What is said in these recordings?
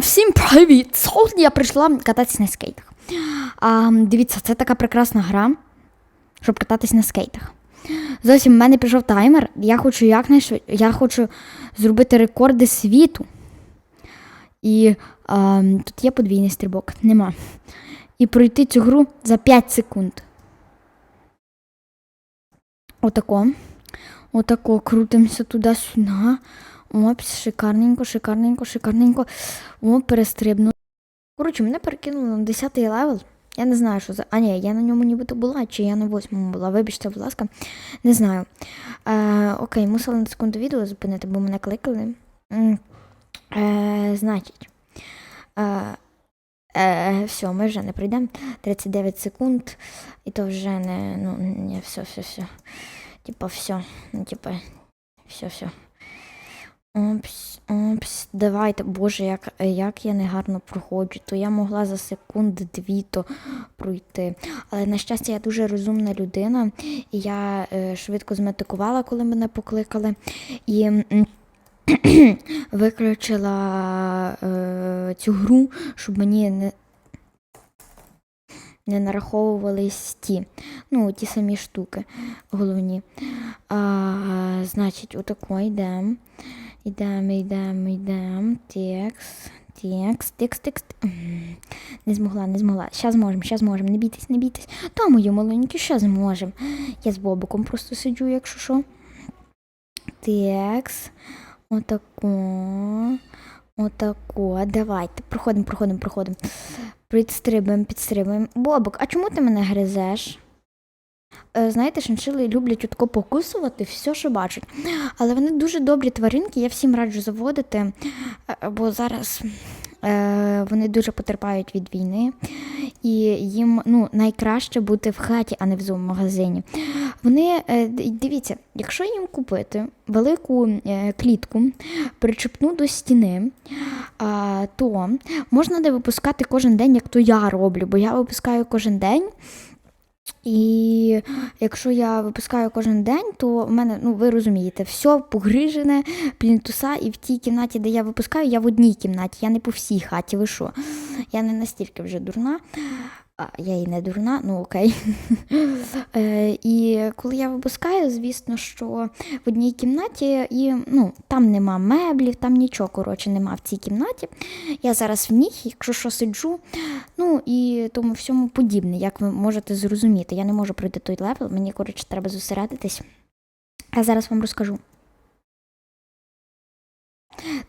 Всім привіт! Сьогодні я прийшла кататись на скейтах. А, дивіться, це така прекрасна гра, щоб кататись на скейтах. Зовсім в мене пішов таймер. Я хочу якнайшвидше, я хочу зробити рекорди світу. І а, тут є подвійний стрибок, нема. І пройти цю гру за 5 секунд. Отако. Отако крутимося туди-сюди. Опс, шикарненько, шикарненько, шикарненько. О, перестрибну. Коротше, мене перекинули на 10 левел. Я не знаю, що за. А ні, я на ньому нібито була, чи я на 8 була. Вибачте, будь ласка. Не знаю. Е, окей, мусила на секунду відео зупинити, бо мене кликали. Е, значить. Е, е, все, ми вже не пройдемо. 39 секунд. І то вже не. Ну, не, все, все, все. Типа, все. Ну, типа, все, все. Опс, опс, давайте, боже, як, як я негарно проходжу, то я могла за секунд-дві то пройти. Але на щастя, я дуже розумна людина, і я е, швидко зметикувала, коли мене покликали, і виключила е, цю гру, щоб мені не. Не нараховувались ті, ну, ті самі штуки головні. А, значить, отако йдемо. Йдемо, йдемо, йдемо. Текст, текст, текст. М, Не змогла, не змогла. Щас зможемо, щас зможемо. Не бійтесь, не бійтесь. Та мої маленькі, щас зможемо. Я з бобиком просто сиджу, якщо що. Текст. Отако. Отако. Давайте. Проходимо, проходимо, проходимо. Підстрибуємо, підстрибуємо. Бобик, а чому ти мене гризеш? Е, Знаєте, шиншили люблять отко покусувати все, що бачать. Але вони дуже добрі тваринки, я всім раджу заводити, е, бо зараз е, вони дуже потерпають від війни, і їм ну, найкраще бути в хаті, а не в зоомагазині. Вони, дивіться, якщо їм купити велику клітку, причепну до стіни, то можна не випускати кожен день, як то я роблю, бо я випускаю кожен день. І якщо я випускаю кожен день, то в мене, ну ви розумієте, все погрижене, плінтуса, і в тій кімнаті, де я випускаю, я в одній кімнаті, я не по всій хаті. Ви що? Я не настільки вже дурна. А, я і не дурна, ну окей. Е, і коли я випускаю, звісно, що в одній кімнаті і ну, там нема меблів, там нічого коротше нема в цій кімнаті. Я зараз в ній, якщо що сиджу, ну і тому всьому подібне, як ви можете зрозуміти. Я не можу пройти той левел, мені коротше треба зосередитись. Я зараз вам розкажу.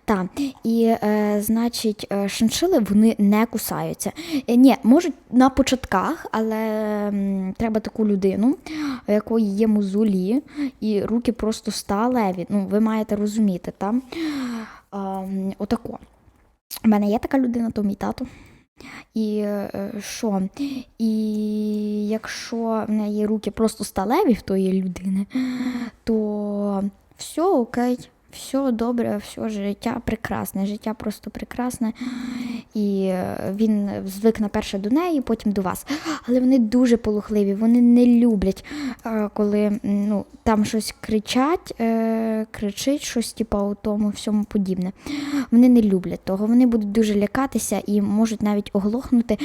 Так, і е, значить, е, шиншили вони не кусаються. Е, ні, можуть на початках, але м, треба таку людину, у якої є мозолі, і руки просто сталеві. Ну, ви маєте розуміти, там. Е, отако. У мене є така людина, то мій тато. І е, що? І якщо в неї руки просто сталеві в тої людини, то все окей, все добре, все життя прекрасне, життя просто прекрасне. І е, він звик на перше до неї, потім до вас. Але вони дуже полухливі, вони не люблять, е, коли ну, там щось кричать, е, кричить щось, типу, у тому всьому подібне. Вони не люблять того. Вони будуть дуже лякатися і можуть навіть оглохнути,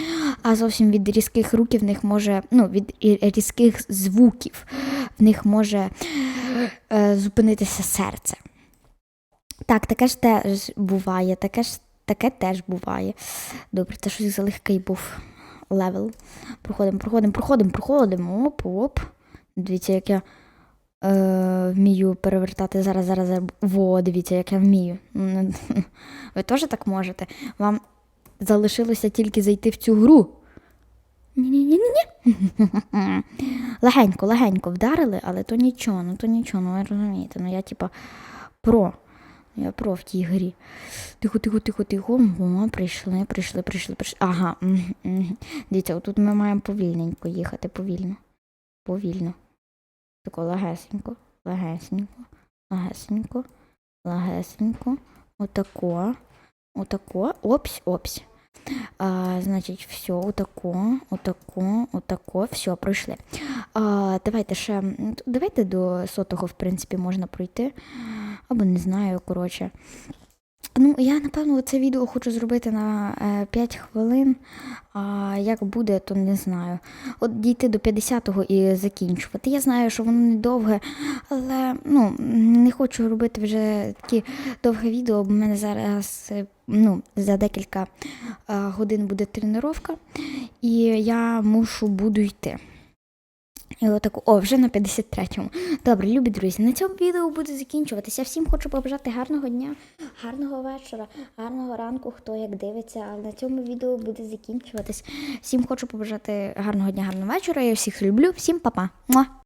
а зовсім від різких руків в них може, ну, від різких звуків в них може зупинитися серце. Так, таке ж теж буває, таке ж таке теж буває. Добре, це щось залегкий був левел. Проходимо, проходимо, проходимо, проходимо. Оп, оп. Дивіться, як я е, вмію перевертати зараз, зараз. Во, дивіться, як я вмію. Ви теж так можете? Вам залишилося тільки зайти в цю гру. Ні-ні-ні-ні. Легенько, легенько вдарили, але то нічого, ну то нічого, ну ви розумієте. Ну я типа про. Я про в тій грі. Тихо, тихо, тихо, тихо. О, прийшли, прийшли, прийшли, прийшли. Ага. Дивіться, отут ми маємо повільненько їхати, повільно. Повільно. Тако легесенько, легесенько, легесенько, легесенько. Отако. Отако. Опсь, опсь. А, значить, все, отако, отако, отако, все, пройшли. А, давайте ще, давайте до сотого, в принципі, можна пройти. Або не знаю, коротше. Ну, я напевно це відео хочу зробити на е, 5 хвилин. А як буде, то не знаю. От дійти до 50-го і закінчувати. Я знаю, що воно недовге, але ну, не хочу робити вже такі довге відео, бо в мене зараз е, ну, за декілька е, годин буде тренування, і я мушу буду йти. І отаку, о, вже на 53-му. Добре, любі друзі, на цьому відео буде закінчуватися. Всім хочу побажати гарного дня, гарного вечора, гарного ранку, хто як дивиться. А на цьому відео буде закінчуватись. Всім хочу побажати гарного дня, гарного вечора. Я всіх люблю. Всім па-па.